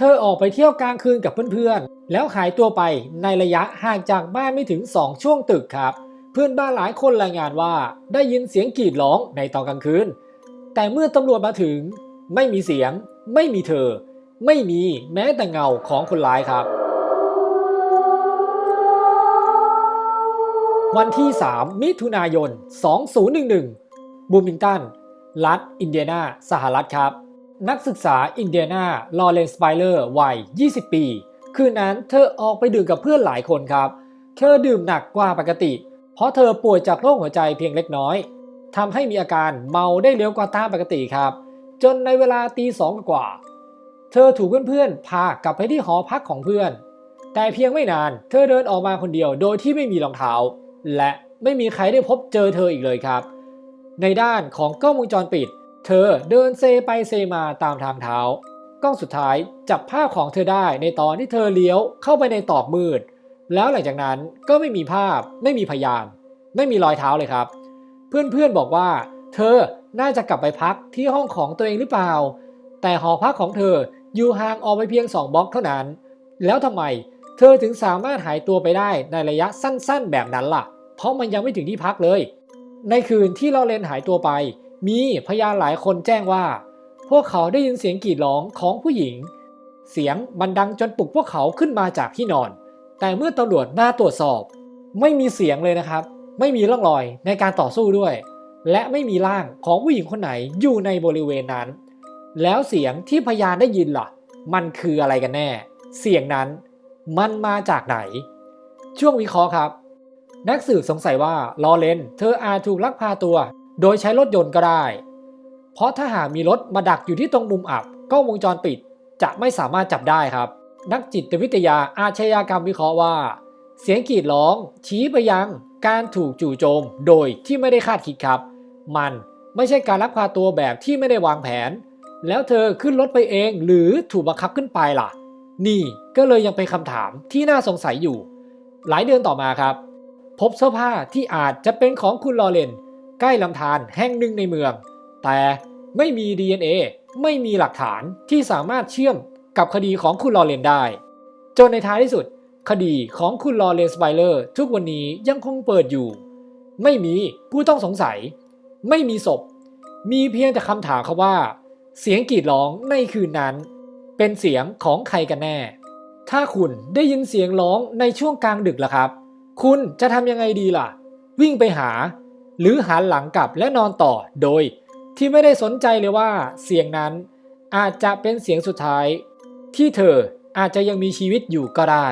เธอออกไปเที่ยวกลางคืนกับเพื่อนๆ แล้วหายตัวไปในระยะห่างจากบ้านไม่ถึง 2 ช่วงตึกครับ เพื่อนบ้านหลายคนรายงานว่าได้ยินเสียงกรีดร้องในตอนกลางคืน แต่เมื่อตำรวจมาถึง ไม่มีเสียง ไม่มีเธอ ไม่มีแม้แต่เงาของคนร้ายครับ วันที่ 3 มิถุนายน 2011 บูมิงตัน รัฐอินเดียนา สหรัฐครับ นักศึกษาอินเดียนาลอเรนสไปเลอร์วัย 20 ปี คืนนั้นเธอออกไปดื่มกับเพื่อนหลายคนครับ เธอดื่มหนักกว่าปกติ เพราะเธอป่วยจากโรคหัวใจเพียงเล็กน้อยทำให้มีอาการเมาได้เร็วกว่าตามปกติครับ จนในเวลาตีสองกว่า เธอถูกเพื่อนๆพากลับไปที่หอพักของเพื่อน แต่เพียงไม่นานเธอเดินออกมาคนเดียวโดยที่ไม่มีรองเท้า และไม่มีใครได้พบเจอเธออีกเลยครับ ในด้านของกล้องวงจรปิด เธอเดินเซไปเซมาตามทางเท้า กล้องสุดท้ายจับภาพของเธอได้ในตอนที่เธอเลี้ยวเข้าไปในตอกมืด แล้วหลังจากนั้นก็ไม่มีภาพ ไม่มีพยาน ไม่มีรอยเท้าเลยครับ เพื่อนๆบอกว่า เธอน่าจะกลับไปพักที่ห้องของตัวเองหรือเปล่า แต่หอพักของเธออยู่ห่างออกไปเพียง 2บล็อกเท่านั้น แล้วทำไมเธอถึงสามารถหายตัวไปได้ในระยะสั้นๆแบบนั้นล่ะ เพราะมันยังไม่ถึงที่พักเลย ในคืนที่เราเลนหายตัวไป มีพยานหลายคนแจ้งว่า พวกเขาได้ยินเสียงกรีดร้องของผู้หญิง เสียงมันดังจนปลุกพวกเขาขึ้นมาจากที่นอน แต่เมื่อตำรวจมาตรวจสอบ ไม่มีเสียงเลยนะครับ ไม่มีร่องรอยในการต่อสู้ด้วย และไม่มีร่างของผู้หญิงคนไหนอยู่ในบริเวณนั้น แล้วเสียงที่พยานได้ยินล่ะ มันคืออะไรกันแน่ เสียงนั้นมันมาจากไหน ช่วงวิเคราะห์ครับ นักสืบสงสัยว่าลอเรนเธออาจถูกลักพาตัว โดยใช้รถยนต์ก็ได้ เพราะถ้าหากมีรถมาดักอยู่ที่ตรงมุมอับกล้องวงจรปิดจะไม่สามารถจับได้ครับ นักจิตวิทยาอาชญากรรมวิเคราะห์ว่า เสียงกรีดร้อง ชี้ไปยังการถูกจู่โจมโดยที่ไม่ได้คาดคิดครับ มันไม่ใช่การลักพาตัวแบบที่ไม่ได้วางแผน แล้วเธอขึ้นรถไปเองหรือถูกบังคับขึ้นไปล่ะ นี่ก็เลยยังเป็นคำถามที่น่าสงสัยอยู่ หลายเดือนต่อมาครับ พบเสื้อผ้าที่อาจจะเป็นของคุณลอเรน ใกล้ลำธารแห่งหนึ่งในเมือง แต่ไม่มี DNA ไม่มีหลักฐานที่สามารถเชื่อมกับคดีของคุณลอเรนได้ จนในท้ายที่สุด คดีของคุณลอเรนสไปเลอร์ทุกวันนี้ยังคงเปิดอยู่ ไม่มีผู้ต้องสงสัย ไม่มีศพ มีเพียงแต่คำถามครับว่า เสียงกรีดร้องในคืนนั้น เป็นเสียงของใครกันแน่ ถ้าคุณได้ยินเสียงร้องในช่วงกลางดึกล่ะครับ คุณจะทำยังไงดีล่ะ วิ่งไปหา หรือหันหลังกลับและนอนต่อโดย ที่ไม่ได้สนใจเลยว่าเสียงนั้นอาจจะเป็นเสียงสุดท้าย ที่เธออาจจะยังมีชีวิตอยู่ก็ได้